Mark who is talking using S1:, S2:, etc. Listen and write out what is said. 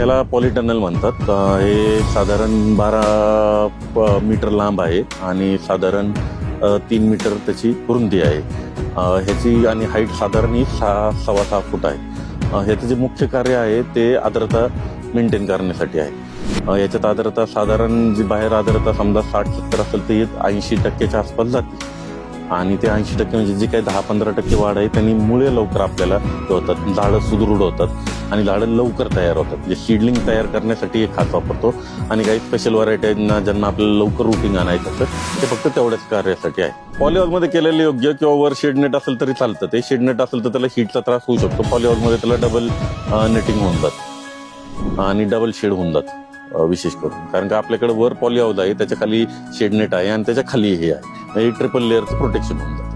S1: त्याला पॉलिटनल म्हणतात. हे साधारण बारा प- मीटर लांब आहे आणि साधारण तीन मीटर त्याची रुंदी आहे. ह्याची आणि हाईट साधारण ही सहा सव्वा सहा फूट आहे. ह्याचं जे मुख्य कार्य आहे ते आर्द्रता मेंटेन करण्यासाठी आहे. याच्यात आर्द्रता साधारण जी बाहेर आर्द्रता समजा साठ सत्तर असेल तर ऐंशी टक्क्याच्या आसपास जाते. आणि ते ऐंशी टक्के म्हणजे जी काही दहा पंधरा टक्के वाढ आहे त्यांनी मुळे लवकर आपल्याला होतात. झाडं सुदृढ होतात. आणि झाडं लवकर तयार होतात. जे सीडलिंग तयार करण्यासाठी एक खास वापरतो. आणि काही स्पेशल व्हरायटी आहेत ना ज्यांना आपल्याला लवकर रुटिंग आणायचं असतं ते फक्त तेवढ्याच कार्यासाठी आहे. पॉलिहॉलमध्ये केलेलं योग्य किंवा वर शेडनेट असेल तरी चालतं. ते शेडनेट असेल तर त्याला हीटचा त्रास होऊ शकतो. पॉलिहॉलमध्ये त्याला डबल नेटिंग होऊन जात. आणि डबल शेड होऊन जात विशेष करून. कारण का आपल्याकडे वर पॉलिहाऊस आहे त्याच्याखाली शेडनेट आहे आणि त्याच्याखाली हे आहे. ट्रिपल लेअरचं प्रोटेक्शन होऊन जातं.